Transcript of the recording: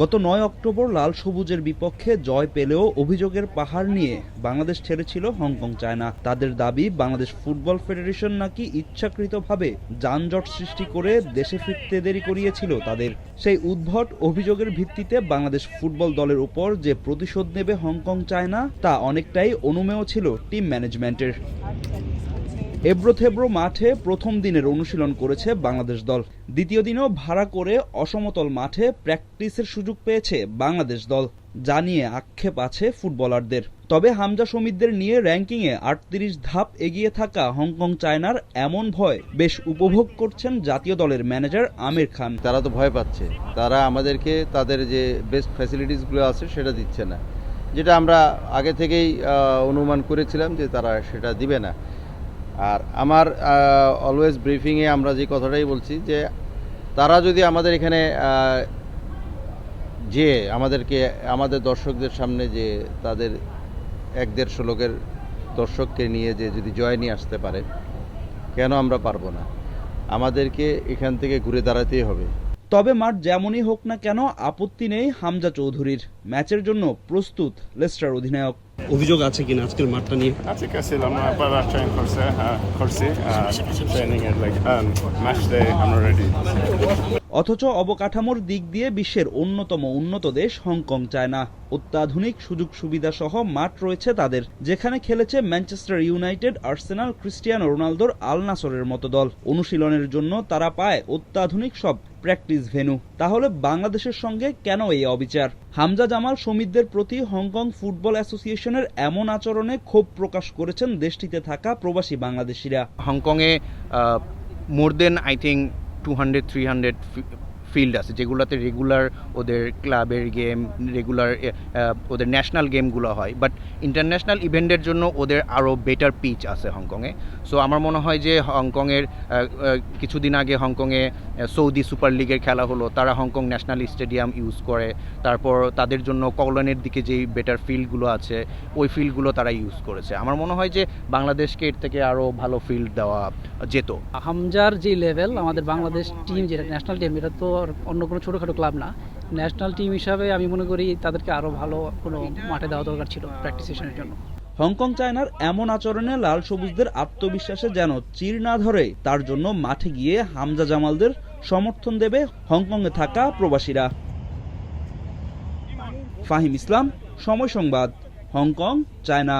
গত নয় অক্টোবর লাল সবুজের বিপক্ষে জয় পেলেও অভিযোগের পাহাড় নিয়ে বাংলাদেশ ছেড়েছিল হংকং, চায়না। তাদের দাবি, বাংলাদেশ ফুটবল ফেডারেশন নাকি ইচ্ছাকৃতভাবে যানজট সৃষ্টি করে দেশে ফিরতে দেরি করিয়েছিল তাদের। সেই উদ্ভট অভিযোগের ভিত্তিতে বাংলাদেশ ফুটবল দলের উপর যে প্রতিশোধ নেবে হংকং, চায়না, তা অনেকটাই অনুমেয় ছিল টিম ম্যানেজমেন্টের। এব্রোথেব্রো মাঠে প্রথম দিনের অনুশীলন করেছে বাংলাদেশ দল। দ্বিতীয় দিনেও ভাড়া করে অসমতল মাঠে প্র্যাকটিসের সুযোগ পেয়েছে বাংলাদেশ দল, যা নিয়ে আক্ষেপ আছে ফুটবলারদের। তবে হামজা সমিতদের নিয়ে র্যাঙ্কিংয়ে আটত্রিশ ধাপ এগিয়ে থাকা হংকং চায়নার এমন ভয় বেশ উপভোগ করছেন জাতীয় দলের ম্যানেজার আমির খান। তারা তো ভয় পাচ্ছে। তারা আমাদেরকে তাদের যে বেস্ট ফ্যাসিলিটিসগুলো আছে সেটা দিচ্ছে না। যেটা আমরা আগে থেকেই অনুমান করেছিলাম যে তারা সেটা দিবে না। আর আমার অলওয়েজ ব্রিফিংয়ে আমরা যে কথাটাই বলছি যে তারা যদি আমাদের এখানে যে আমাদেরকে, আমাদের দর্শকদের সামনে যে তাদের এক দেড়শো লোকের দর্শককে নিয়ে যে যদি জয় নিয়ে আসতে পারে, কেন আমরা পারব না? আমাদেরকে এখান থেকে ঘুরে দাঁড়াতেই হবে। তবে মাঠ যেমনই হোক না কেন, আপত্তি নেই হামজা চৌধুরীর। ম্যাচের জন্য প্রস্তুত লেস্টার অধিনায়ক। অভিযোগ আছে কিনা আজকের মাঠটা নিয়ে? আজকে ছিলাম না আবার ট্রেন করছে হ্যাঁ করছি ট্রেনিং এর লাইক ম্যাচ ডে আমরা রেডি অথচ অবকাঠামোর দিক দিয়ে বিশ্বের অন্যতম উন্নত দেশ হংকং, চায়না। অত্যাধুনিক সুযোগ সুবিধা সহ মাঠ রয়েছে তাদের, যেখানে খেলেছে ম্যানচেস্টার ইউনাইটেড, আর্সেনাল, ক্রিস্টিয়ানো রোনালদোর আল নাসরের মতো দল। অনুশীলনের জন্য তারা পায় অত্যাধুনিক সব প্র্যাকটিস ভেন্যু তাহলে বাংলাদেশের সঙ্গে কেন এই অবিচার? হামজা জামাল সমিতদের প্রতি হংকং ফুটবল অ্যাসোসিয়েশনের এমন আচরণে ক্ষোভ প্রকাশ করেছেন দেশটিতে থাকা প্রবাসী বাংলাদেশিরা। হংকংয়ে more than I think two hundred three hundred field আছে, যেগুলোতে রেগুলার ওদের ক্লাবের গেম রেগুলার ওদের ন্যাশনাল গেমগুলো হয়। বাট ইন্টারন্যাশনাল ইভেন্টের জন্য ওদের আরও বেটার পিচ আছে হংকংয়ে সো আমার মনে হয় যে হংকংয়ের কিছুদিন আগে হংকংয়ে সৌদি সুপার লিগের খেলা হলো, তারা হংকং ন্যাশনাল স্টেডিয়াম ইউজ করে। তারপর তাদের জন্য কলনের দিকে যেই বেটার ফিল্ডগুলো আছে, ওই ফিল্ডগুলো তারা ইউজ করেছে। আমার মনে হয় যে বাংলাদেশকে এর থেকে আরও ভালো ফিল্ড দেওয়া যেত। হামজার যে লেভেল আমাদের বাংলাদেশ টিম যেটা ন্যাশনাল টিম এটা তো অন্য কোনো ছোটোখাটো ক্লাব না। ন্যাশনাল টিম হিসাবে আমি মনে করি তাদেরকে আরও ভালো কোনো মাঠে দেওয়া দরকার ছিল প্র্যাকটিস সেশনের জন্য। হংকং চায়নার এমন আচরণে লাল সবুজদের আত্মবিশ্বাসে যেন চির না ধরে, তার জন্য মাঠে গিয়ে হামজা জামালদের সমর্থন দেবে হংকংয়ে থাকা প্রবাসীরা। ফাহিম ইসলাম, সময় সংবাদ, হংকং, চায়না।